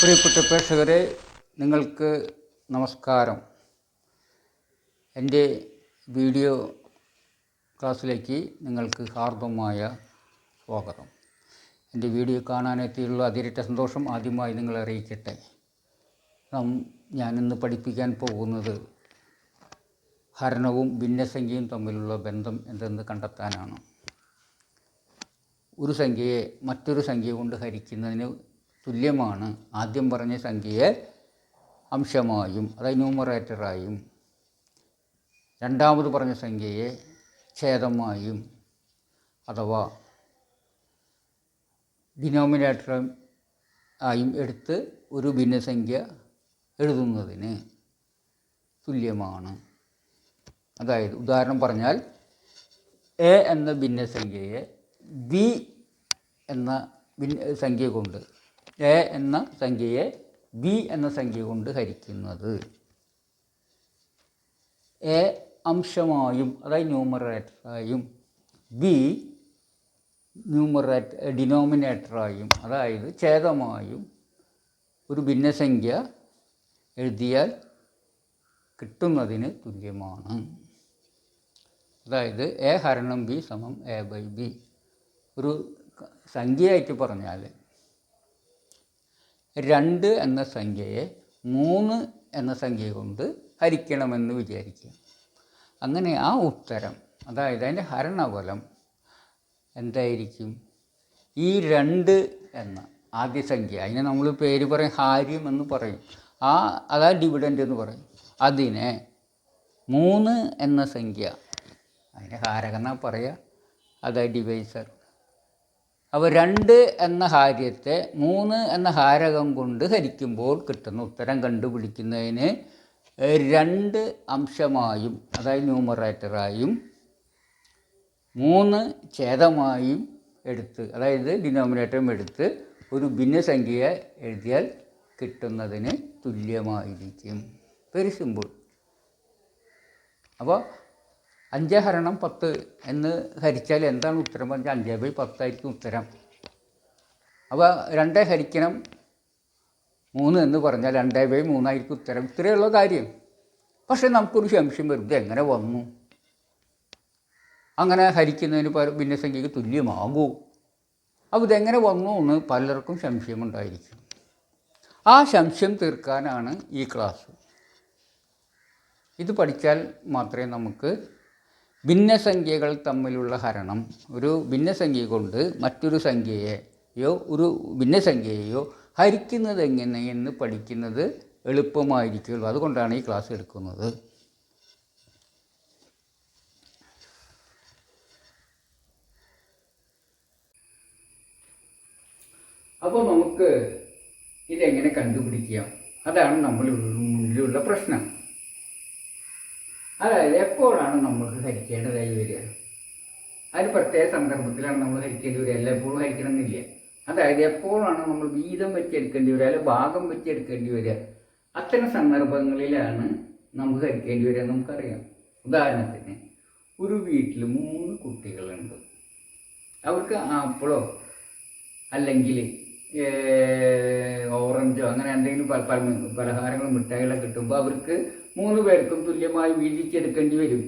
പ്രിയപ്പെട്ട പ്രേക്ഷകരെ നിങ്ങൾക്ക് നമസ്കാരം. എന്റെ വീഡിയോ ക്ലാസ്സിലേക്ക് നിങ്ങൾക്ക് ഹാർദമായ സ്വാഗതം. എന്റെ വീഡിയോ കാണാനെത്തിയുള്ള അതിരറ്റ സന്തോഷം ആദ്യമായി നിങ്ങളെ അറിയിക്കട്ടെ. ഞാനിന്ന് പഠിപ്പിക്കാൻ പോകുന്നത് ഹരണവും ഭിന്നസംഖ്യയും തമ്മിലുള്ള ബന്ധം എന്തെന്ന് കണ്ടെത്താനാണ്. ഒരു സംഖ്യയെ മറ്റൊരു സംഖ്യ കൊണ്ട് ഹരിക്കുന്നതിന് തുല്യമാണ്. ആദ്യം പറഞ്ഞ സംഖ്യയെ അംശമായും അതായത് ന്യൂമറേറ്ററായും രണ്ടാമത് പറഞ്ഞ സംഖ്യയെ ഛേദമായും അഥവാ ഡിനോമിനേറ്റർ ആയും എടുത്ത് ഒരു ഭിന്നസംഖ്യ എഴുതുന്നതിന് തുല്യമാണ്. അതായത് ഉദാഹരണം പറഞ്ഞാൽ എ എന്ന ഭിന്നസംഖ്യയെ ബി എന്ന ഭിന്ന സംഖ്യ കൊണ്ട് എ എന്ന സംഖ്യയെ ബി എന്ന സംഖ്യ കൊണ്ട് ഹരിക്കുന്നത്. എ അംശമായും അതായത് ന്യൂമറേറ്ററായും ബി ന്യൂമറേറ്റ് ഡിനോമിനേറ്ററായും അതായത് ഛേദമായും ഒരു ഭിന്നസംഖ്യ എഴുതിയാൽ കിട്ടുന്നതിന് തുല്യമാണ്. അതായത് എ ഹരണം ബി സമം എ ബൈ ബി. ഒരു സംഖ്യയായിട്ട് പറഞ്ഞാൽ രണ്ട് എന്ന സംഖ്യയെ മൂന്ന് എന്ന സംഖ്യ കൊണ്ട് ഹരിക്കണമെന്ന് വിചാരിക്കുക. അങ്ങനെ ആ ഉത്തരം അതായത് അതിന്റെ ഹരണഫലം എന്തായിരിക്കും? ഈ രണ്ട് എന്ന ആദ്യ സംഖ്യ അതിനെ നമ്മൾ പേര് പറയും ഹാര്യം എന്ന് പറയും. ആ അതാ ഡിവിഡന്റ് എന്ന് പറയും. അതിനെ മൂന്ന് എന്ന സംഖ്യ അതിനെ ഹാരകെന്നാ പറയുക അതാ ഡിവൈസർ അപ്പോൾ രണ്ട് എന്ന ഹാര്യത്തെ മൂന്ന് എന്ന ഹാരകം കൊണ്ട് ഹരിക്കുമ്പോൾ കിട്ടുന്ന ഉത്തരം കണ്ടുപിടിക്കുന്നതിന് രണ്ട് അംശമായും അതായത് ന്യൂമറേറ്ററായും മൂന്ന് ഛേദമായും എടുത്ത് അതായത് ഡിനോമിനേറ്ററും എടുത്ത് ഒരു ഭിന്നസംഖ്യയെ എഴുതിയാൽ കിട്ടുന്നതിന് തുല്യമായിരിക്കും. വെരി സിമ്പിൾ അപ്പോൾ അഞ്ച് ഹരണം പത്ത് എന്ന് ഹരിച്ചാൽ എന്താണ് ഉത്തരം പറഞ്ഞാൽ അഞ്ച് ബൈ പത്തായിരിക്കും ഉത്തരം. അപ്പോൾ രണ്ട് ഹരിക്കണം മൂന്ന് എന്ന് പറഞ്ഞാൽ രണ്ടേ ബൈ മൂന്നായിരിക്കും ഉത്തരം. ഇത്രയുള്ള കാര്യം. പക്ഷേ നമുക്കൊരു സംശയം വരും. എങ്ങനെ വന്നു? അങ്ങനെ ഹരിക്കുന്നതിന് ഭിന്നസംഖ്യക്ക് തുല്യമാകൂ. അപ്പോൾ ഇതെങ്ങനെ വന്നു എന്ന് പലർക്കും സംശയമുണ്ടായിരിക്കും. ആ സംശയം തീർക്കാനാണ് ഈ ക്ലാസ്. ഇത് പഠിച്ചാൽ മാത്രമേ നമുക്ക് ഭിന്നസംഖ്യകൾ തമ്മിലുള്ള ഹരണം. ഒരു ഭിന്നസംഖ്യ കൊണ്ട് മറ്റൊരു സംഖ്യയെയോ ഒരു ഭിന്നസംഖ്യയെയോ ഹരിക്കുന്നത് എങ്ങനെയെന്ന് പഠിക്കുന്നത് എളുപ്പമായിരിക്കുള്ളൂ അതുകൊണ്ടാണ് ഈ ക്ലാസ് എടുക്കുന്നത്. അപ്പോൾ നമുക്ക് ഇതെങ്ങനെ കണ്ടുപിടിക്കാം? അതാണ് നമ്മൾ മുന്നിലുള്ള പ്രശ്നം. അതായത് എപ്പോഴാണ് നമ്മൾക്ക് ഹരിക്കേണ്ടതായി വരിക? അതിന് പ്രത്യേക സന്ദർഭത്തിലാണ് നമ്മൾ ഹരിക്കേണ്ടി വരിക. എല്ലായ്പ്പോഴും ഹരിക്കണമെന്നില്ല അതായത് എപ്പോഴാണ് നമ്മൾ വീതം വെച്ചെടുക്കേണ്ടി വരിക അല്ലെങ്കിൽ ഭാഗം വെച്ചെടുക്കേണ്ടി വരിക? അത്തരം സന്ദർഭങ്ങളിലാണ് നമുക്ക് ഹരിക്കേണ്ടി വരിക നമുക്കറിയാം. ഉദാഹരണത്തിന് ഒരു വീട്ടിൽ മൂന്ന് കുട്ടികളുണ്ട്. അവർക്ക് ആപ്പിളോ അല്ലെങ്കിൽ ഓറഞ്ചോ അങ്ങനെ എന്തെങ്കിലും പല പല പലഹാരങ്ങളും മിഠായികളൊക്കെ കിട്ടുമ്പോൾ അവർക്ക് മൂന്ന് പേർക്കും തുല്യമായി വീതിച്ചെടുക്കേണ്ടി വരും.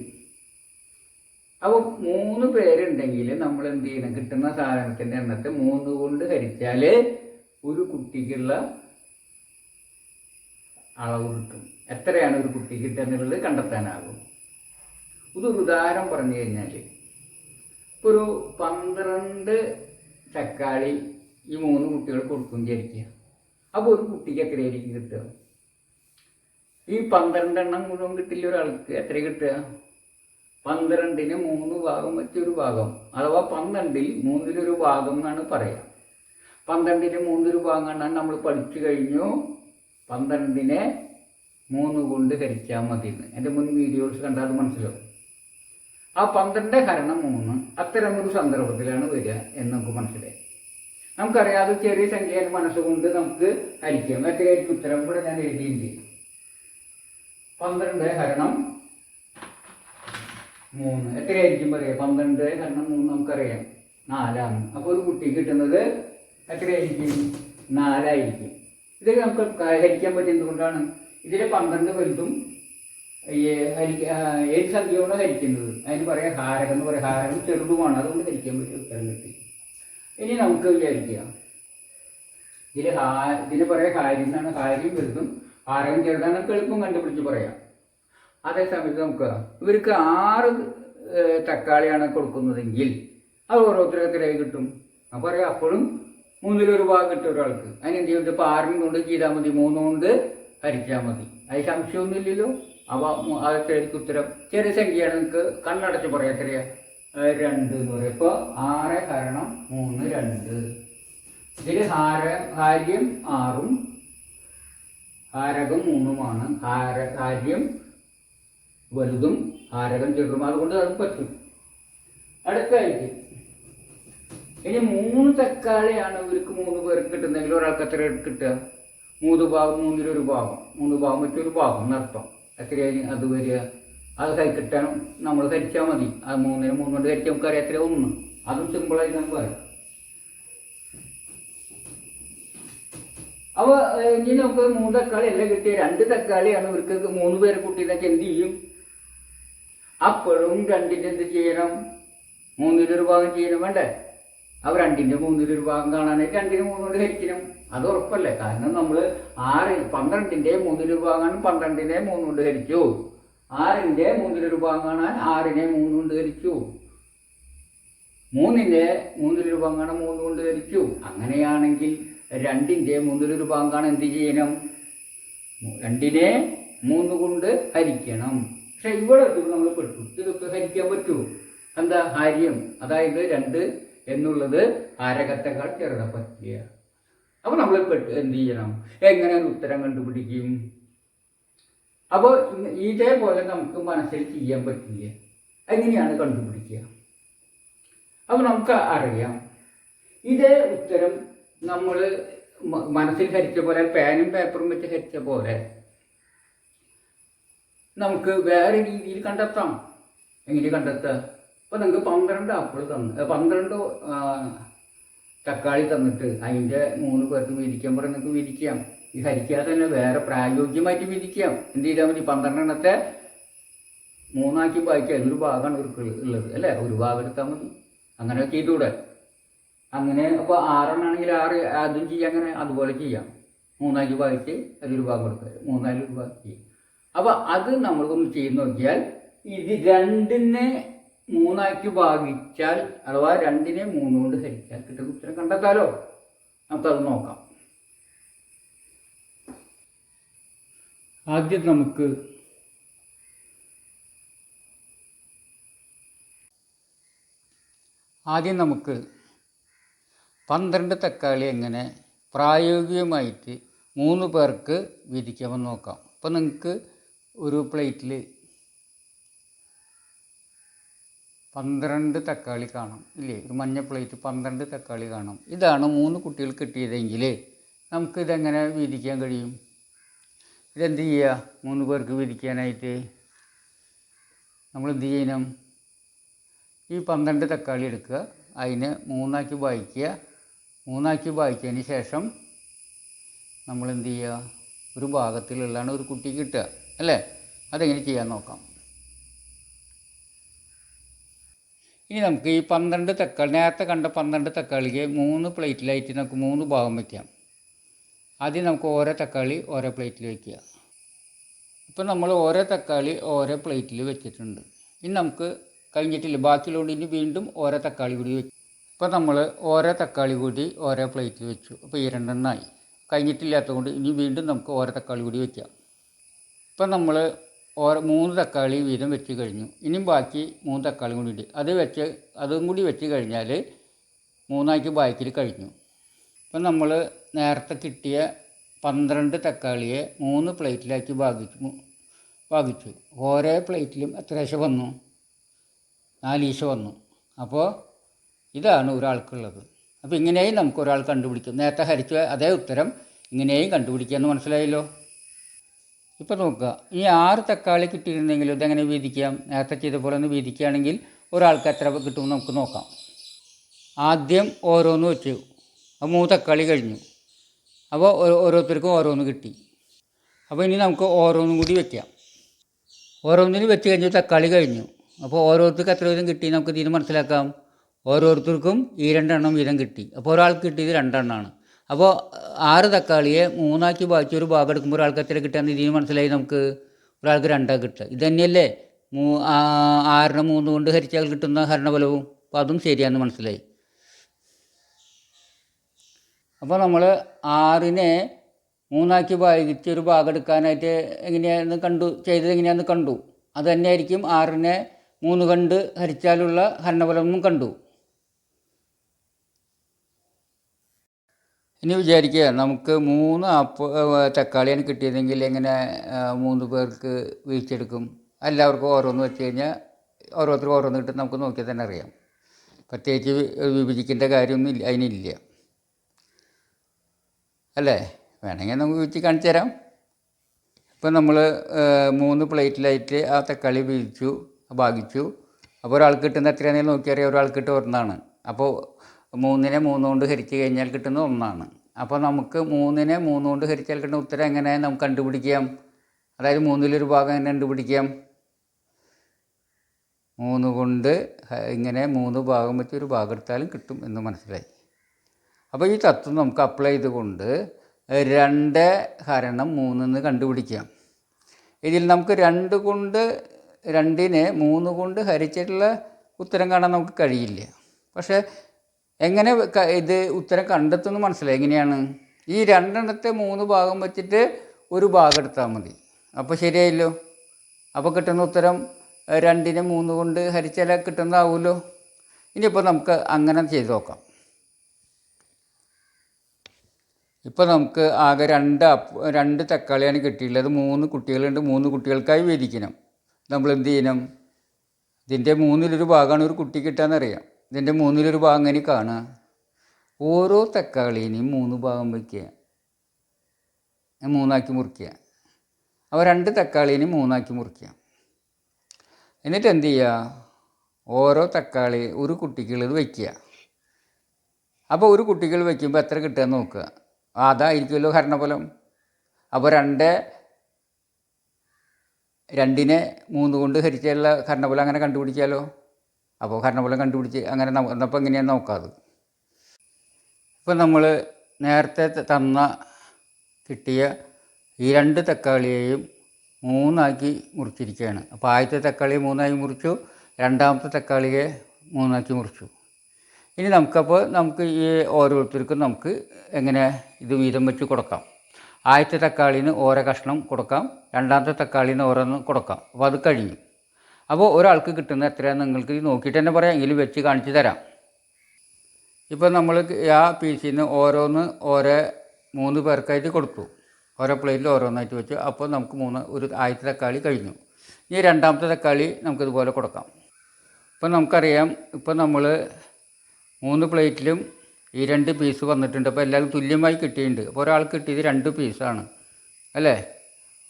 അപ്പോൾ മൂന്ന് പേരുണ്ടെങ്കിൽ നമ്മൾ എന്ത് ചെയ്യണം കിട്ടുന്ന സാധനത്തിന്റെ എണ്ണത്തെ മൂന്ന് കൊണ്ട് ഹരിച്ചാൽ ഒരു കുട്ടിക്കുള്ള അളവ് കിട്ടും. എത്രയാണ് ഒരു കുട്ടി കിട്ടുക എന്നുള്ളത് കണ്ടെത്താനാകും. ഇതൊരു ഉദാഹരണം പറഞ്ഞു കഴിഞ്ഞാൽ ഒരു പന്ത്രണ്ട് തക്കാളി ഈ മൂന്ന് കുട്ടികൾ കൊടുക്കും വിചാരിക്കുക. അപ്പോൾ ഒരു കുട്ടിക്ക് എത്രയായിരിക്കും കിട്ടുക? ഈ പന്ത്രണ്ടെണ്ണം മുഴുവൻ കിട്ടില്ല ഒരാൾക്ക്. എത്ര കിട്ടുക? പന്ത്രണ്ടിന് മൂന്ന് ഭാഗം വെച്ചൊരു ഭാഗം. അഥവാ പന്ത്രണ്ടിൽ മൂന്നിലൊരു ഭാഗം എന്നാണ് പറയുക പന്ത്രണ്ടിന് മൂന്നൊരു ഭാഗം കണ്ടാൽ നമ്മൾ പഠിച്ചു കഴിഞ്ഞു. പന്ത്രണ്ടിനെ മൂന്ന് കൊണ്ട് ഹരിച്ചാൽ മതി എന്ന്. എന്റെ മുൻ വീഡിയോസ് കണ്ടാൽ മനസ്സിലാവും. ആ പന്ത്രണ്ട് ഹരണം മൂന്ന് ഒരു സന്ദർഭത്തിലാണ് വരിക എന്ന് നമുക്ക് മനസ്സിലായി. നമുക്കറിയാതെ ചെറിയ സംഖ്യ മനസ്സുകൊണ്ട് നമുക്ക് ഹരിക്കാം. എത്രയായിരിക്കും ഉത്തരം കൂടെ ഞാൻ എഴുതിയിട്ടുണ്ട്. പന്ത്രണ്ട് ഹരണം. മൂന്ന്. എത്രയായിരിക്കും പറയാം പന്ത്രണ്ട് ഹരണം മൂന്ന് നമുക്കറിയാം. നാലാണ്. അപ്പോൾ ഒരു കുട്ടി കിട്ടുന്നത് എത്രയായിരിക്കും? നാലായിരിക്കും. ഇത് നമുക്ക് ഹരിക്കാൻ പറ്റും എന്തുകൊണ്ടാണ്? ഇതിലെ പന്ത്രണ്ട് വലുതും ഏത് സംഖ്യയാണ് ഹരിക്കുന്നത്. അതിന് പറയാം ഹാരകം എന്ന് പറയാം. ഹാരകം ചെറുതുമാണ്. അതുകൊണ്ട് ഹരിക്കാൻ പറ്റിയ ഉത്തരം കിട്ടി. ഇനി നമുക്ക് വിചാരിക്കാം. ഇതിൽ ഹാ ഇതിന് പറയാം ഹാരി എന്നാണ്. ഹാരിയും വലുതും. ഹാരകം ചെറുതാണ് നമുക്ക് എളുപ്പം കണ്ടുപിടിച്ച് പറയാം. അതേ സമയത്ത് നമുക്ക് ഇവർക്ക് ആറ് തക്കാളിയാണ് കൊടുക്കുന്നതെങ്കിൽ അത് ഓരോരുത്തരെ കിട്ടും? അപ്പോൾ പറയാം അപ്പോഴും മൂന്നിലൊരു ഭാഗം കിട്ടും ഒരാൾക്ക്. അതിനെന്ത് ചെയ്യും? ഇപ്പോൾ ആറിന് കൊണ്ട് ചെയ്താൽ മതി മൂന്നുകൊണ്ട് ഹരിച്ചാൽ മതി. അത് സംശയമൊന്നുമില്ലല്ലോ? അവ അതൊക്കെ ഉത്തരം? ചെറിയ സംഖ്യയാണ് നിങ്ങൾക്ക് കണ്ണടച്ച് പറയാം ചെറിയ രണ്ട് എന്ന് പറയും. ഇപ്പോൾ ആറ് ഹരണം മൂന്ന് രണ്ട്. ഇതിൽ ഹാര ഹാര്യം ആറും ഹാരകം മൂന്നുമാണ്. ഹാര കാര്യം വലുതും ഹാരകം ചെറുതും. അതുകൊണ്ട് അത് പറ്റും. അടുത്തായിട്ട് ഇനി മൂന്ന് തക്കാളിയാണ് ഇവർക്ക് മൂന്ന് പേർക്ക് കിട്ടുന്നെങ്കിൽ ഒരാൾക്ക് എത്ര കിട്ടുക? മൂന്ന് ഭാഗം മൂന്നിലൊരു ഭാഗം. മൂന്ന് ഭാഗം മറ്റൊരു ഭാഗം എന്നർത്ഥം എത്രയായി അത് വരിക? അത് കൈ നമ്മൾ ധരിച്ചാൽ മതി. അത് മൂന്നിന് മൂന്നുകൊണ്ട് ധരിച്ചാൽ നമുക്ക് അറിയാം എത്ര ഒന്ന്. അതും സിമ്പിളായി നമുക്ക് പറയാം. അപ്പോൾ ഇനി നമുക്ക് മൂന്ന് തക്കാളി അല്ല കിട്ടിയ. രണ്ട് തക്കാളിയാണ് ഇവർക്ക് മൂന്ന് പേര് കൂട്ടിയതൊക്കെ എന്ത് ചെയ്യും? അപ്പോഴും രണ്ടിന്റെ എന്ത് ചെയ്യണം? മൂന്നിലൊരു ഭാഗം ചെയ്യണം. വേണ്ടേ? അപ്പോൾ രണ്ടിന്റെ മൂന്നിലൊരു ഭാഗം കാണാനായിട്ട് രണ്ടിന് മൂന്നുകൊണ്ട് ഹരിക്കണം. അത് ഉറപ്പല്ലേ? കാരണം നമ്മൾ ആറ് പന്ത്രണ്ടിന്റെ മൂന്നിലൊരു ഭാഗമാണ് പന്ത്രണ്ടിനെ മൂന്നുകൊണ്ട് ഹരിച്ചു ആറിന്റെ മൂന്നിലൊരു ഭാഗം കാണാൻ ആറിനെ മൂന്നുകൊണ്ട് ഹരിച്ചു മൂന്നിന്റെ മൂന്നിലൊരു ഭാഗം കാണാൻ മൂന്നുകൊണ്ട് ഹരിച്ചു അങ്ങനെയാണെങ്കിൽ രണ്ടിന്റെ മൂന്നിലൊരു പാങ്കാണ് എന്ത് ചെയ്യണം? രണ്ടിനെ മൂന്ന് കൊണ്ട് ഹരിക്കണം. പക്ഷെ ഇവിടെ നമ്മൾ പെട്ടു ഇതൊക്കെ ഹരിക്കാൻ പറ്റുമോ എന്താ ഹാര്യം അതായത് രണ്ട് എന്നുള്ളത് ഹാരകത്തെക്കാൾ ചെറുത പറ്റിയ. അപ്പോൾ നമ്മൾ പെട്ട് എന്ത് ചെയ്യണം? എങ്ങനെ ഉത്തരം കണ്ടുപിടിക്കും? അപ്പോൾ ഇതേപോലെ നമുക്ക് മനസ്സിൽ ചെയ്യാൻ പറ്റില്ല എങ്ങനെയാണ് കണ്ടുപിടിക്കുക? അപ്പോൾ നമുക്ക് അറിയാം. ഇതേ ഉത്തരം നമ്മൾ മനസ്സിൽ ഹരിച്ച പോലെ പേനും പേപ്പറും വെച്ച് ഹരിച്ച പോലെ നമുക്ക് വേറെ രീതിയിൽ കണ്ടെത്താം. എങ്ങനെ കണ്ടെത്തുക? അപ്പോൾ നിങ്ങൾക്ക് പന്ത്രണ്ട് ആപ്പിൾ തന്ന് പന്ത്രണ്ട് തക്കാളി തന്നിട്ട് അതിന്റെ മൂന്ന് പേർക്ക് വിരിക്കാൻ പറഞ്ഞ് നിങ്ങൾക്ക് വിരിക്കാം. ഈ ഹരിക്കാതെ തന്നെ വേറെ പ്രായോഗികമായിട്ട് വിരിക്കാം. എന്ത് ചെയ്താൽ മതി? പന്ത്രണ്ടെണ്ണത്തെ മൂന്നാക്കി വായിക്കാം ഒരു ഭാഗമാണ് ഉള്ളത് അല്ലേ? ഒരു ഭാഗം എടുത്താൽ മതി. അങ്ങനെ ചെയ്തൂടെ അങ്ങനെ അപ്പോൾ ആറെണ്ണാണെങ്കിൽ ആറ് അതും ചെയ്യാം അങ്ങനെ അതുപോലെ ചെയ്യാം. മൂന്നാൽ രൂപ ആയിട്ട് അതിലൊരു രൂപ കൊടുക്കുക. മൂന്നാൽ രൂപ ചെയ്യും. അപ്പോൾ അത് നമ്മളൊന്ന് ചെയ്ത് നോക്കിയാൽ ഇത് രണ്ടിനെ മൂന്നാക്കി ഭാഗിച്ചാൽ അഥവാ രണ്ടിനെ മൂന്ന് കൊണ്ട് ഹരിച്ചാൽ കിട്ടുന്ന ഉത്തരം കണ്ടെത്താലോ? നമുക്കത് നോക്കാം. ആദ്യം നമുക്ക് ആദ്യം നമുക്ക് പന്ത്രണ്ട് തക്കാളി എങ്ങനെ പ്രായോഗികമായിട്ട് മൂന്ന് പേർക്ക് വിധിക്കാമെന്ന് നോക്കാം. അപ്പോൾ നിങ്ങൾക്ക് ഒരു പ്ലേറ്റിൽ പന്ത്രണ്ട് തക്കാളി കാണാം ഇല്ലേ? ഒരു മഞ്ഞ പ്ലേറ്റ് പന്ത്രണ്ട് തക്കാളി കാണാം. ഇതാണ് മൂന്ന് കുട്ടികൾ കിട്ടിയതെങ്കിൽ നമുക്ക് ഇതെങ്ങനെ വീതിക്കാൻ കഴിയും? ഇതെന്ത് ചെയ്യുക മൂന്ന് പേർക്ക് വീതിക്കാനായിട്ട് നമ്മൾ എന്ത് ചെയ്യണം? ഈ പന്ത്രണ്ട് തക്കാളി എടുക്കുക അതിനെ മൂന്നാക്കി വായിക്കുക മൂന്നാക്കി വായിച്ചതിന് ശേഷം നമ്മൾ എന്ത് ചെയ്യുക ഒരു ഭാഗത്തിലുള്ളതാണ് ഒരു കുട്ടി കിട്ടുക അല്ലേ? അതെങ്ങനെ ചെയ്യാൻ നോക്കാം. ഇനി നമുക്ക് ഈ പന്ത്രണ്ട് തക്കാളി നേരത്തെ കണ്ട പന്ത്രണ്ട് തക്കാളിക്ക് മൂന്ന് പ്ലേറ്റിലായിട്ട് നമുക്ക് മൂന്ന് ഭാഗം വയ്ക്കാം. ആദ്യം നമുക്ക് ഓരോ തക്കാളി ഓരോ പ്ലേറ്റിൽ വയ്ക്കുക. ഇപ്പം നമ്മൾ ഓരോ തക്കാളി ഓരോ പ്ലേറ്റിൽ വെച്ചിട്ടുണ്ട്. ഇനി നമുക്ക് കഴിഞ്ഞിട്ടില്ല ബാക്കിയുള്ളതുകൊണ്ട് ഇനി വീണ്ടും ഓരോ തക്കാളി കൂടി വെക്കും ഇപ്പം നമ്മൾ ഓരോ തക്കാളി കൂടി ഓരോ പ്ലേറ്റിൽ വെച്ചു. അപ്പോൾ ഈ രണ്ടെണ്ണമായി കഴിഞ്ഞിട്ടില്ലാത്തത് കൊണ്ട് ഇനി വീണ്ടും നമുക്ക് ഓരോ തക്കാളി കൂടി വെക്കാം. ഇപ്പം നമ്മൾ ഓരോ മൂന്ന് തക്കാളി വീതം വെച്ച് കഴിഞ്ഞു. ഇനിയും ബാക്കി മൂന്ന് തക്കാളി കൂടി ഉണ്ട്. അത് വെച്ച് അതും കൂടി വെച്ച് കഴിഞ്ഞാൽ മൂന്നാക്കി ബാക്കിൽ കഴിഞ്ഞു. ഇപ്പം നമ്മൾ നേരത്തെ കിട്ടിയ പന്ത്രണ്ട് തക്കാളിയെ മൂന്ന് പ്ലേറ്റിലാക്കി ഭാഗിച്ചു. ഭാഗിച്ചു. ഓരോ പ്ലേറ്റിലും എത്ര ഈശ വന്നു. നാല് ഈശ വന്നു. അപ്പോൾ ഇതാണ് ഒരാൾക്കുള്ളത്. അപ്പോൾ ഇങ്ങനെയും നമുക്ക് ഒരാൾ കണ്ടുപിടിക്കും. നേരത്തെ ഹരിച്ച അതേ ഉത്തരം ഇങ്ങനെയും കണ്ടുപിടിക്കാമെന്ന് മനസ്സിലായല്ലോ? ഇപ്പോൾ നോക്കുക. ഈ ആറ് തക്കാളി കിട്ടിയിരുന്നെങ്കിൽ ഇതെങ്ങനെ വീതിക്കാം? നേരത്തെ ചെയ്ത പോലെ ഒന്ന് വീതിക്കുകയാണെങ്കിൽ ഒരാൾക്ക് എത്ര കിട്ടുമെന്ന് നമുക്ക് നോക്കാം. ആദ്യം ഓരോന്ന് വെച്ചു. അപ്പോൾ മൂന്ന് തക്കാളി കഴിഞ്ഞു. അപ്പോൾ ഓരോ- ഓരോരുത്തർക്കും ഓരോന്ന് കിട്ടി. അപ്പോൾ ഇനി നമുക്ക് ഓരോന്നും കൂടി വെക്കാം. ഓരോന്നിനും വെച്ച് കഴിഞ്ഞ് തക്കാളി കഴിഞ്ഞു. അപ്പോൾ ഓരോരുത്തർക്ക് എത്ര വീതം കിട്ടി നമുക്ക് ഇതിന് മനസ്സിലാക്കാം. ഓരോരുത്തർക്കും ഈ രണ്ടെണ്ണം വീതം കിട്ടി. അപ്പോൾ ഒരാൾക്ക് കിട്ടിയത് രണ്ടെണ്ണമാണ് അപ്പോൾ ആറ് തക്കാളിയെ മൂന്നാക്കി ബാക്കി ഒരു ഭാഗം എടുക്കുമ്പോൾ ഒരാൾക്ക് എത്ര കിട്ടുകയെന്ന് ഇതിന് മനസ്സിലായി നമുക്ക്? ഒരാൾക്ക് രണ്ടാണ് കിട്ടുക. ഇത് തന്നെയല്ലേ? മൂ ആറിന് മൂന്ന് കൊണ്ട് ഹരിച്ചാൽ കിട്ടുന്ന ഹരണഫലവും. അപ്പോൾ അതും ശരിയാണെന്ന് മനസ്സിലായി. അപ്പോൾ നമ്മൾ ആറിനെ മൂന്നാക്കി ഭാഗിച്ച് ഒരു ഭാഗം എടുക്കാനായിട്ട് എങ്ങനെയാണെന്ന് കണ്ടു ചെയ്തത് എങ്ങനെയാണെന്ന് കണ്ടു. അത് തന്നെയായിരിക്കും ആറിനെ മൂന്ന് കണ്ട് ഹരിച്ചാലുള്ള ഹരണഫലവും കണ്ടു. ഇനി വിചാരിക്കുക നമുക്ക് മൂന്ന് ആപ്പ് തക്കാളിയാണ് കിട്ടിയതെങ്കിൽ എങ്ങനെ മൂന്ന് പേർക്ക് വീഴ്ചെടുക്കും എല്ലാവർക്കും ഓരോന്ന് വെച്ച് കഴിഞ്ഞാൽ ഓരോരുത്തർക്കും ഓരോന്ന് കിട്ടും നമുക്ക് നോക്കിയാൽ തന്നെ അറിയാം. പ്രത്യേകിച്ച് വിഭജിക്കേണ്ട കാര്യമൊന്നും ഇല്ല അതിനില്ല. അല്ലേ? വേണമെങ്കിൽ നമുക്ക് വിഭജിച്ച് കാണിച്ചു തരാം. ഇപ്പം നമ്മൾ മൂന്ന് പ്ലേറ്റിലായിട്ട് ആ തക്കാളി വീഴിച്ചു ഭാഗിച്ചു അപ്പോൾ ഒരാൾക്ക് കിട്ടുന്ന എത്രയാണെന്ന് നോക്കിയറിയാം ഒരാൾക്ക് കിട്ടുന്ന ഒരെണ്ണമാണ് അപ്പോൾ മൂന്നിനെ മൂന്ന് കൊണ്ട് ഹരിച്ചു കഴിഞ്ഞാൽ കിട്ടുന്ന ഒന്നാണ്. അപ്പോൾ നമുക്ക് മൂന്നിനെ മൂന്ന് കൊണ്ട് ഹരിച്ചാൽ കിട്ടുന്ന ഉത്തരം എങ്ങനെ നമുക്ക് കണ്ടുപിടിക്കാം? അതായത് മൂന്നിലൊരു ഭാഗം എങ്ങനെ കണ്ടുപിടിക്കാം? മൂന്ന് കൊണ്ട് ഇങ്ങനെ മൂന്ന് ഭാഗം വെച്ച് ഒരു ഭാഗം എടുത്താലും കിട്ടും എന്ന് മനസ്സിലായി. അപ്പോൾ ഈ തത്വം നമുക്ക് അപ്ലൈ ചെയ്തുകൊണ്ട് രണ്ട് ഹരണം മൂന്നെന്ന് കണ്ടുപിടിക്കാം. ഇതിൽ നമുക്ക് രണ്ട് കൊണ്ട് രണ്ടിനെ മൂന്ന് കൊണ്ട് ഹരിച്ചിട്ടുള്ള ഉത്തരം കാണാൻ നമുക്ക് കഴിയില്ല. പക്ഷേ എങ്ങനെ ഇത് ഉത്തരം കണ്ടെത്തുമെന്ന് മനസ്സിലായി? എങ്ങനെയാണ്? ഈ രണ്ടെണ്ണത്തെ മൂന്ന് ഭാഗം വെച്ചിട്ട് ഒരു ഭാഗം എടുത്താൽ മതി. അപ്പോൾ ശരിയായില്ലോ? അപ്പോൾ കിട്ടുന്ന ഉത്തരം രണ്ടിനെ മൂന്ന് കൊണ്ട് ഹരിച്ചാൽ കിട്ടുന്നതാവുമല്ലോ ഇനിയിപ്പോൾ നമുക്ക് അങ്ങനെ ചെയ്ത് നോക്കാം. ഇപ്പോൾ നമുക്ക് ആകെ രണ്ട് രണ്ട് തക്കാളിയാണ് കിട്ടിയിട്ടുള്ളത്. മൂന്ന് കുട്ടികളുണ്ട്. മൂന്ന് കുട്ടികൾക്കായി വേദിക്കണം നമ്മൾ എന്ത് ചെയ്യണം? ഇതിന്റെ മൂന്നിലൊരു ഭാഗമാണ് ഒരു കുട്ടി കിട്ടാന്നറിയാം ഇതിന്റെ മൂന്നിലൊരു ഭാഗം എങ്ങനെ കാണുക. ഓരോ തക്കാളിനെയും മൂന്ന് ഭാഗം വയ്ക്കുക. മൂന്നാക്കി മുറിക്കുക. അപ്പോൾ രണ്ട് തക്കാളിനെയും മൂന്നാക്കി മുറിക്കുക. എന്നിട്ട് എന്ത് ചെയ്യുക? ഓരോ തക്കാളി ഒരു കുട്ടിക്കുള്ളത് വയ്ക്കുക. അപ്പോൾ ഒരു കുട്ടികൾ വയ്ക്കുമ്പോൾ എത്ര കിട്ടുകയെന്ന് നോക്കുക. അതായിരിക്കുമല്ലോ ഹരണഫലം അപ്പോൾ രണ്ട് രണ്ടിനെ മൂന്ന് കൊണ്ട് ഹരിച്ചുള്ള ഹരണഫലം അങ്ങനെ കണ്ടുപിടിക്കാമല്ലോ. അപ്പോൾ ഹരണഫലം കണ്ടുപിടിച്ച് അങ്ങനെ അപ്പോൾ എങ്ങനെയാണ് നോക്കാത്. ഇപ്പം നമ്മൾ നേരത്തെ തന്ന കിട്ടിയ ഈ രണ്ട് തക്കാളിയെയും മൂന്നാക്കി മുറിച്ചിരിക്കുകയാണ്. അപ്പോൾ ആദ്യത്തെ തക്കാളി മൂന്നായി മുറിച്ചു രണ്ടാമത്തെ തക്കാളിയെ മൂന്നാക്കി മുറിച്ചു. ഇനി നമുക്കപ്പോൾ നമുക്ക് ഈ ഓരോരുത്തർക്കും നമുക്ക് എങ്ങനെ ഇത് വീതം വെച്ച് കൊടുക്കാം. ആദ്യത്തെ തക്കാളിന് ഓരോ കഷ്ണം കൊടുക്കാം രണ്ടാമത്തെ തക്കാളിന് ഓരോന്ന് കൊടുക്കാം. അപ്പോൾ അത് കഴിയും അപ്പോൾ ഒരാൾക്ക് കിട്ടുന്ന എത്രയാണെന്ന് നിങ്ങൾക്ക് നോക്കിയിട്ട് തന്നെ പറയാം. എങ്കിലും വെച്ച് കാണിച്ചു തരാം. ഇപ്പോൾ നമ്മൾ ആ പീസിൽ നിന്ന് ഓരോന്ന് ഓരോ മൂന്ന് പേർക്കായിട്ട് കൊടുത്തു. ഓരോ പ്ലേറ്റിൽ ഓരോന്നായിട്ട് വെച്ചു. അപ്പോൾ നമുക്ക് മൂന്ന് ഒരു ആദ്യത്തെ തക്കാളി കഴിഞ്ഞു. ഇനി രണ്ടാമത്തെ തക്കാളി നമുക്കിതുപോലെ കൊടുക്കാം. ഇപ്പം നമുക്കറിയാം ഇപ്പം നമ്മൾ മൂന്ന് പ്ലേറ്റിലും ഈ രണ്ട് പീസ് വന്നിട്ടുണ്ട്. അപ്പോൾ എല്ലാവരും തുല്യമായി കിട്ടിയിട്ടുണ്ട്. അപ്പോൾ ഒരാൾക്ക് കിട്ടിയത് രണ്ട് പീസാണ്. അല്ലേ?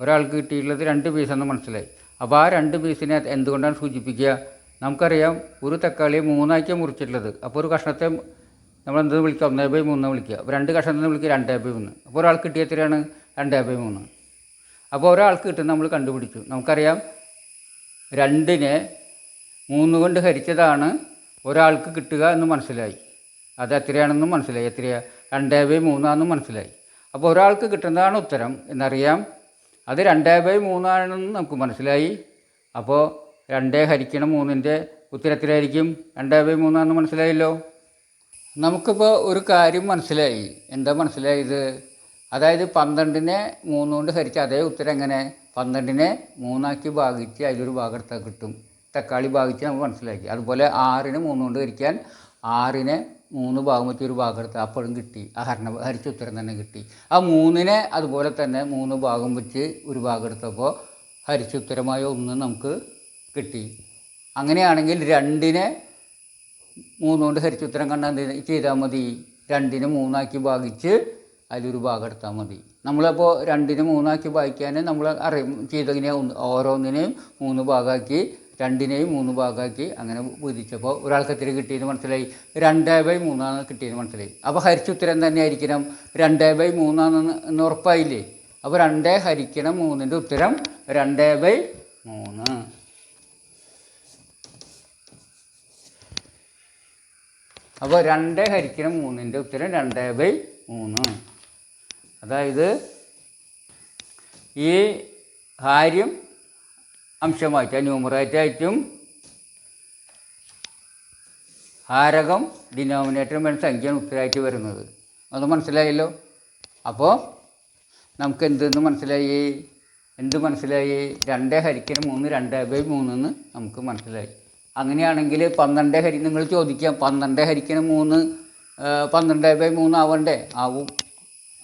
ഒരാൾക്ക് കിട്ടിയിട്ടുള്ളത് രണ്ട് പീസാണെന്ന് മനസ്സിലായി. അപ്പോൾ ആ രണ്ട് പീസിനെ എന്തുകൊണ്ടാണ് സൂചിപ്പിക്കുക? നമുക്കറിയാം ഒരു തക്കാളിയെ മൂന്നാക്കിയ മുറിച്ചിട്ടുള്ളത്. അപ്പോൾ ഒരു കഷ്ണത്തെ നമ്മൾ എന്ത് വിളിക്കുക? ഒന്നേ ബൈ മൂന്ന് വിളിക്കുക. അപ്പോൾ രണ്ട് കഷ്ണത്തിന് വിളിക്കുക രണ്ടേ ബൈ മൂന്ന്. അപ്പോൾ ഒരാൾ കിട്ടിയ എത്രയാണ്? രണ്ടേ ബൈ മൂന്ന്. അപ്പോൾ ഒരാൾക്ക് കിട്ടുന്ന നമ്മൾ കണ്ടുപിടിച്ചു. നമുക്കറിയാം രണ്ടിനെ മൂന്ന് കൊണ്ട് ഹരിച്ചതാണ് ഒരാൾക്ക് കിട്ടുക എന്ന് മനസ്സിലായി. അത് എത്രയാണെന്നും മനസ്സിലായി. എത്രയാണ് രണ്ടേ ബൈ മൂന്നാണെന്നും മനസ്സിലായി. അപ്പോൾ ഒരാൾക്ക് കിട്ടുന്നതാണ് ഉത്തരം. എന്നറിയാം അത് രണ്ടേ ബൈ മൂന്നാണെന്ന് നമുക്ക് മനസ്സിലായി. അപ്പോൾ രണ്ടേ ഹരിക്കണം മൂന്നിന്റെ ഉത്തരത്തിലായിരിക്കും രണ്ടേ ബൈ മൂന്നാണെന്ന് മനസ്സിലായല്ലോ? നമുക്കിപ്പോൾ ഒരു കാര്യം മനസ്സിലായി. എന്താ മനസ്സിലായത്? അതായത് പന്ത്രണ്ടിനെ മൂന്ന് കൊണ്ട് ഹരിച്ച അതേ ഉത്തരം എങ്ങനെ? പന്ത്രണ്ടിനെ മൂന്നാക്കി ഭാഗിച്ച് അതിലൊരു ഭാഗം എടുത്താൽ കിട്ടും. തക്കാളി ഭാഗിച്ച് നമുക്ക് മനസ്സിലാക്കി. അതുപോലെ ആറിന് മൂന്ന് കൊണ്ട് ഹരിക്കാൻ ആറിനെ മൂന്ന് ഭാഗം വെച്ച് ഒരു ഭാഗം എടുത്ത് അപ്പോഴും കിട്ടി. ആ ഹരണ ഹരിച്ച ഉത്തരം തന്നെ കിട്ടി. ആ മൂന്നിനെ അതുപോലെ തന്നെ മൂന്ന് ഭാഗം വെച്ച് ഒരു ഭാഗം എടുത്തപ്പോൾ ഹരിച്ച ഉത്തരമായ ഒന്ന് നമുക്ക് കിട്ടി. അങ്ങനെയാണെങ്കിൽ രണ്ടിനെ മൂന്നുകൊണ്ട് ഹരിച്ച ഉത്തരം കണ്ടാൽ എന്ത് ചെയ്താൽ മതി. രണ്ടിനെ മൂന്നാക്കി ഭാഗിച്ച് അതിലൊരു ഭാഗം എടുത്താൽ മതി. നമ്മളപ്പോൾ രണ്ടിനെ മൂന്നാക്കി ഭാഗിക്കാൻ നമ്മൾ അറിയും ചെയ്തെങ്ങനെയാണ് ഓരോന്നിനെയും മൂന്ന് ഭാഗമാക്കി രണ്ടിനെയും മൂന്ന് ഭാഗമാക്കി അങ്ങനെ വിധിച്ചപ്പോൾ ഒരാൾക്ക് എത്ര കിട്ടിയെന്ന് മനസ്സിലായി? രണ്ട് ബൈ മൂന്നാണ് കിട്ടിയെന്ന് മനസ്സിലായി. അപ്പോൾ ഹരിച്ച ഉത്തരം തന്നെ ആയിരിക്കണം. രണ്ട് ബൈ മൂന്നാണെന്ന് ഉറപ്പായില്ലേ? അപ്പോൾ രണ്ട് ഹരിക്കണം മൂന്നിന്റെ ഉത്തരം രണ്ട് ബൈ മൂന്ന്. അപ്പോൾ രണ്ട് ഹരിക്കണം മൂന്നിന്റെ ഉത്തരം രണ്ട് ബൈ മൂന്ന്. അതായത് ഈ കാര്യം അംശമായിട്ട് ന്യൂമറേറ്റായിട്ടും ഹാരകം ഡിനോമിനേറ്ററും വരുന്ന സംഖ്യയാണ് ഉത്തരമായിട്ട് വരുന്നത്. അത് മനസ്സിലായല്ലോ? അപ്പോൾ നമുക്ക് എന്തെന്ന് മനസ്സിലായി? എന്ത് മനസ്സിലായി? രണ്ട് ഹരിക്കണം മൂന്ന് രണ്ട് ബൈ മൂന്നെന്ന് നമുക്ക് മനസ്സിലായി. അങ്ങനെയാണെങ്കിൽ പന്ത്രണ്ട് ഹരി നിങ്ങൾ ചോദിക്കാം. പന്ത്രണ്ട് ഹരിക്കണം മൂന്ന് പന്ത്രണ്ട് ബൈ മൂന്ന് ആവണ്ടേ? ആവും.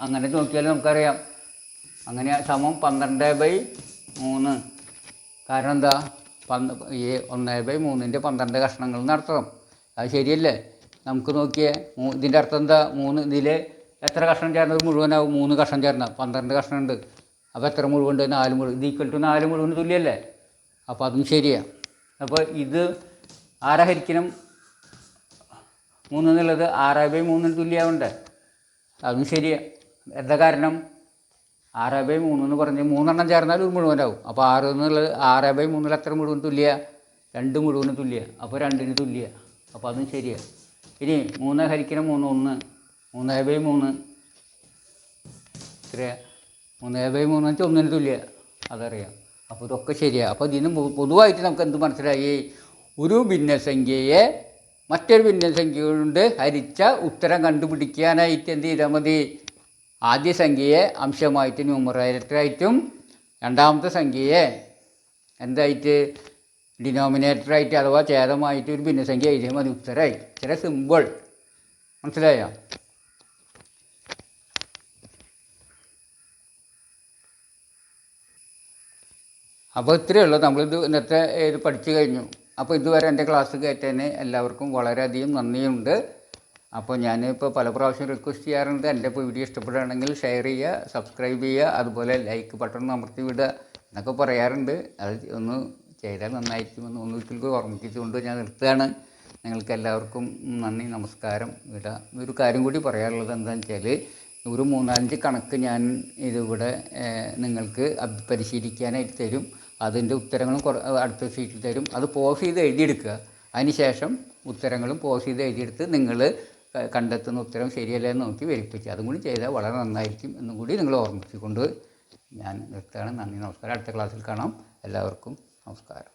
അങ്ങനെ നോക്കിയാൽ നമുക്കറിയാം. അങ്ങനെ സമം പന്ത്രണ്ട് ബൈ മൂന്ന്. കാരണം എന്താ പന്ത് ഈ ഒന്ന് ബൈ മൂന്നിന്റെ പന്ത്രണ്ട് കഷ്ണങ്ങൾ നടത്തണം. അത് ശരിയല്ലേ? നമുക്ക് നോക്കിയേ മൂ ഇതിന്റെ അർത്ഥം എന്താ? മൂന്ന് ഇതിൽ എത്ര കഷ്ണം ചേർന്നത് മുഴുവനാവും? മൂന്ന് കഷ്ണം ചേർന്ന പന്ത്രണ്ട് കഷ്ണം ഉണ്ട് അപ്പോൾ എത്ര മുഴുവുണ്ട് നാല് മുഴുവൻ ഇത് ഈക്വൽ ടു നാല് മുഴുവൻ തുല്യല്ലേ? അപ്പോൾ അതും ശരിയാണ് അപ്പോൾ ഇത് ആരാ ഹരിക്കണം? മൂന്ന് എന്നുള്ളത് ആറ് ബൈ മൂന്നിന് തുല്യമാവണ്ടേ അതും ശരിയാണ് എന്താ കാരണം? ആറ് ബൈ മൂന്ന് എന്ന് പറഞ്ഞ് മൂന്നെണ്ണം ചേർന്നാൽ ഒരു മുഴുവനാവും. അപ്പോൾ ആറ് എന്നുള്ളത് ആറ് ബൈ മൂന്നിൽ എത്ര മുഴുവൻ തുല്യ? രണ്ട് മുഴുവൻ തുല്യ. അപ്പോൾ രണ്ടിന് തുല്യ. അപ്പോൾ അതും ശരിയാണ് ഇനി മൂന്ന് ഹരിക്കണം മൂന്ന് ഒന്ന്. മൂന്ന് ബൈ മൂന്ന്. ഇത്ര മൂന്ന് ബൈ മൂന്ന് വെച്ചാൽ ഒന്നിന് തുല്യ. അതറിയാം. അപ്പോൾ ഇതൊക്കെ ശരിയാണ് അപ്പോൾ ഇതിന് പൊതുവായിട്ട് നമുക്ക് എന്ത് മനസ്സിലായി? ഒരു ഭിന്നസംഖ്യയെ മറ്റൊരു ഭിന്നസംഖ്യ കൊണ്ട് ഹരിച്ച ഉത്തരം കണ്ടുപിടിക്കാനായിട്ട് എന്ത് ചെയ്താൽ മതി? ആദ്യ സംഖ്യയെ അംശമായിട്ട് ന്യൂമറേറ്ററായിട്ടും രണ്ടാമത്തെ സംഖ്യയെ എന്തായിട്ട്? ഡിനോമിനേറ്ററായിട്ട് അഥവാ ഛേദമായിട്ട് ഒരു ഭിന്നസംഖ്യ എഴുതിയാൽ മതി. ഉത്തരമായി ചില സിമ്പിൾ. മനസ്സിലായോ? അപ്പോൾ ഇത്രയേ ഉള്ളൂ. നമ്മളിത് ഇന്നത്തെ ഇത് പഠിച്ചു കഴിഞ്ഞു. അപ്പോൾ ഇതുവരെ എന്റെ ക്ലാസ് കയറ്റതിന് എല്ലാവർക്കും വളരെയധികം നന്ദിയുണ്ട്. അപ്പോൾ ഞാനിപ്പോൾ പല പ്രാവശ്യം റിക്വസ്റ്റ് ചെയ്യാറുണ്ട്. എന്റെ ഇപ്പോൾ വീഡിയോ ഇഷ്ടപ്പെടുകയാണെങ്കിൽ ഷെയർ ചെയ്യുക സബ്സ്ക്രൈബ് ചെയ്യുക അതുപോലെ ലൈക്ക് ബട്ടൺ അമർത്തി വിടുക എന്നൊക്കെ പറയാറുണ്ട്. അത് ഒന്ന് ചെയ്താൽ നന്നായിരിക്കുമെന്ന് ഒന്നിച്ചിൽ ഓർമ്മിപ്പിച്ചുകൊണ്ട് ഞാൻ നിർത്തുകയാണ്. നിങ്ങൾക്ക് എല്ലാവർക്കും നന്ദി നമസ്കാരം. വിടാം ഒരു കാര്യം കൂടി പറയാനുള്ളത് എന്താണെന്ന് വെച്ചാൽ ഒരു മൂന്നാലഞ്ച് കണക്ക് ഞാൻ ഇതിവിടെ നിങ്ങൾക്ക് പരിശീലിക്കാനായിട്ട് തരും. അതിന്റെ ഉത്തരങ്ങളും അടുത്ത ഷീറ്റിൽ തരും. അത് പോസ് ചെയ്ത് എഴുതിയെടുക്കുക. അതിന് ശേഷം ഉത്തരങ്ങളും പോസ് ചെയ്ത് എഴുതിയെടുത്ത് നിങ്ങൾ കണ്ടെത്തുന്ന ഉത്തരം ശരിയല്ല എന്ന് നോക്കി വരിപ്പിച്ചു അതും കൂടി ചെയ്താൽ വളരെ നന്നായിരിക്കും എന്നും കൂടി നിങ്ങൾ ഓർമ്മിച്ചുകൊണ്ട് ഞാൻ നിർത്തുകയാണ്. നന്ദി നമസ്കാരം. അടുത്ത ക്ലാസ്സിൽ കാണാം. എല്ലാവർക്കും നമസ്കാരം.